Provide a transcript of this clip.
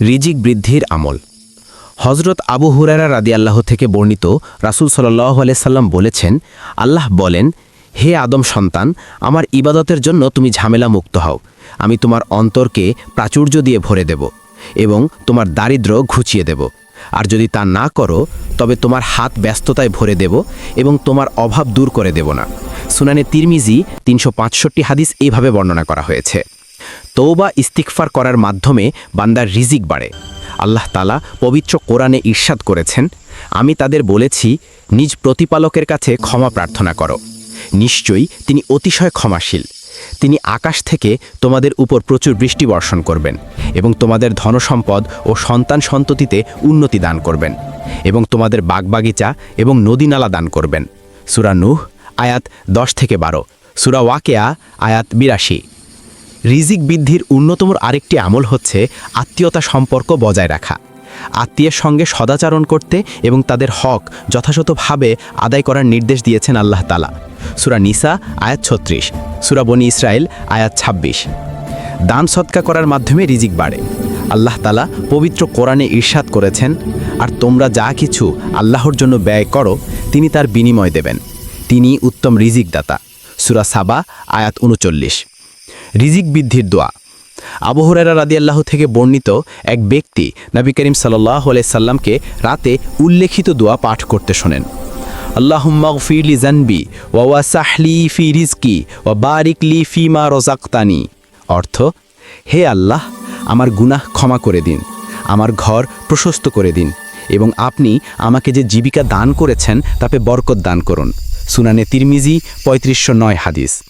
রিজিক বৃদ্ধির আমল। হজরত আবু হুরারা রাদি আল্লাহ থেকে বর্ণিত রাসুল সাল্লাহ সাল্লাম বলেছেন, আল্লাহ বলেন, হে আদম সন্তান, আমার ইবাদতের জন্য তুমি ঝামেলা মুক্ত হও। আমি তোমার অন্তরকে প্রাচুর্য দিয়ে ভরে দেব এবং তোমার দারিদ্র ঘুচিয়ে দেব। আর যদি তা না করো, তবে তোমার হাত ব্যস্ততায় ভরে দেব এবং তোমার অভাব দূর করে দেব না। সুনানে তিরমিজি তিনশো হাদিস এইভাবে বর্ণনা করা হয়েছে। তৌবা ইস্তিকফার করার মাধ্যমে বান্দার রিজিক বাড়ে। আল্লাহ তালা পবিত্র কোরআনে ঈর্ষাদ করেছেন, আমি তাদের বলেছি, নিজ প্রতিপালকের কাছে ক্ষমা প্রার্থনা করো। নিশ্চয়ই তিনি অতিশয় ক্ষমাশীল। তিনি আকাশ থেকে তোমাদের উপর প্রচুর বৃষ্টি বর্ষণ করবেন এবং তোমাদের ধনসম্পদ ও সন্তান সন্ততিতে উন্নতি দান করবেন এবং তোমাদের বাগবাগিচা এবং নদীনালা দান করবেন। সুরা নুহ, আয়াত দশ থেকে বারো। সুরা ওয়াকেয়া, আয়াত বিরাশি। রিজিক বৃদ্ধির অন্যতম আরেকটি আমল হচ্ছে আত্মীয়তা সম্পর্ক বজায় রাখা। আত্মীয়ের সঙ্গে সদাচারণ করতে এবং তাদের হক যথাযথভাবে আদায় করার নির্দেশ দিয়েছেন আল্লাহ তালা সুরা নিসা, আয়াত ছত্রিশ, সুরা বনি ইসরায়েল আয়াত ২৬ দান সৎকা করার মাধ্যমে রিজিক বাড়ে। আল্লাহ তালা পবিত্র কোরআনে ঈর্ষাদ করেছেন, আর তোমরা যা কিছু আল্লাহর জন্য ব্যয় করো, তিনি তার বিনিময় দেবেন। তিনি উত্তম রিজিক দাতা সুরা সাবা, আয়াত উনচল্লিশ। রিজিক বৃদ্ধির দোয়া। আবু হুরায়রা রাদিয়াল্লাহ থেকে বর্ণিত এক ব্যক্তি নবী করিম সাল্লাহ সাল্লামকে রাতে উল্লেখিত দোয়া পাঠ করতে শোনেন। আল্লাহুম্মা ফিরলি জানবি ওয়া সাহলি ফি রিজকি ও বারিকলি ফি মা রজাক্তানি। অর্থ, হে আল্লাহ, আমার গুনাহ ক্ষমা করে দিন, আমার ঘর প্রশস্ত করে দিন এবং আপনি আমাকে যে জীবিকা দান করেছেন তাতে বরকত দান করুন। সুনানে তিরমিজি পঁয়ত্রিশশো নয় হাদিস।